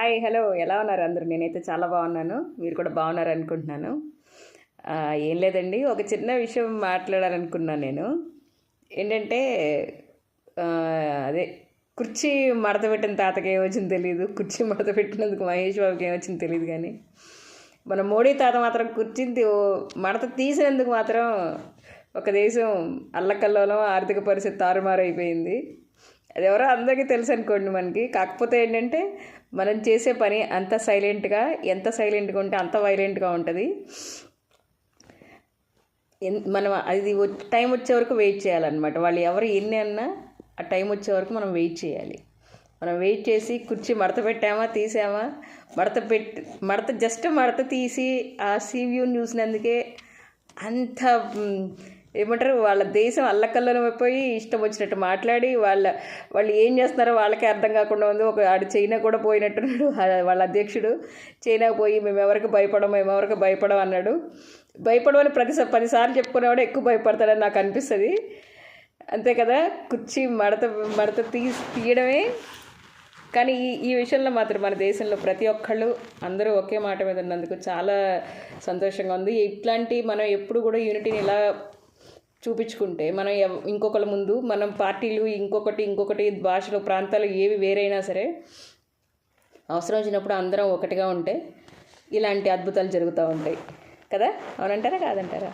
Hi hello. ఎలా ఉన్నారు అందరూ? నేనైతే చాలా బాగున్నాను. మీరు కూడా బాగున్నారు అనుకుంటున్నాను. ఏం లేదండి. ఒక చిన్న విషయం మాట్లాడాలనుకున్నాను నేను. ఏంటంటే అదే కుర్చీ మడత పెట్టిన తాతకి ఏమొచ్చింది తెలియదు కుర్చీ మడత పెట్టినందుకు మహేష్ బాబుకి ఏమొచ్చింది తెలియదు కానీ మన మోడీ తాత మాత్రం కుర్చీని ఓ- మడత తీసినందుకు మాత్రం ఒక దేశం అల్లకల్లోలం ఆర్థిక పరిస్థితి తారుమారైపోయింది. అది ఎవరో అందరికీ తెలుసు అనుకోండి మనకి. కాకపోతే ఏంటంటే మనం చేసే పని అంత సైలెంట్గా ఎంత సైలెంట్గా ఉంటే అంత వైలెంట్గా ఉంటుంది. ఎన్- మనం అది టైం వచ్చే వరకు వెయిట్ చేయాలన్నమాట. వాళ్ళు ఎవరు ఎన్ని అన్నా ఆ టైం వచ్చే వరకు మనం వెయిట్ చేయాలి. మనం వెయిట్ చేసి కుర్చీ మడత పెట్టామా తీసామా? మడత పెట్టి మడత జస్ట్ మడత తీసి ఆ సీవ్యూని చూసినందుకే అంత ఏమంటారు వాళ్ళ దేశం అల్లకల్లోలం పోయి ఇష్టం వచ్చినట్టు మాట్లాడి వాళ్ళ వాళ్ళు ఏం చేస్తున్నారో వాళ్ళకే అర్థం కాకుండా ఉంది. ఒక ఆడు చైనా కూడా పోయినట్టున్నాడు. వాళ్ళ అధ్యక్షుడు చైనా పోయి మేము ఎవరికి భయపడం మేము ఎవరికి భయపడం అన్నాడు. భయపడమని ప్రతి పదిసార్లు చెప్పుకునేవాడు ఎక్కువ భయపడతాడని నాకు అనిపిస్తుంది. అంతే కదా? కుర్చీ మడత మడత తీ తీయడమే. కానీ ఈ ఈ విషయంలో మాత్రం మన దేశంలో ప్రతి ఒక్కళ్ళు అందరూ ఒకే మాట మీద ఉన్నందుకు చాలా సంతోషంగా ఉంది. ఇట్లాంటి మనం ఎప్పుడు కూడా యూనిటీని ఇలా చూపించుకుంటే మనం ఇంకొకరి ముందు మనం పార్టీలు ఇంకొకటి ఇంకొకటి భాషలు ప్రాంతాలు ఏవి వేరైనా సరే అవసరం వచ్చినప్పుడు అందరం ఒకటిగా ఉంటే ఇలాంటి అద్భుతాలు జరుగుతూ ఉంటాయి. కదా? అవునంటారా? కాదంటారా?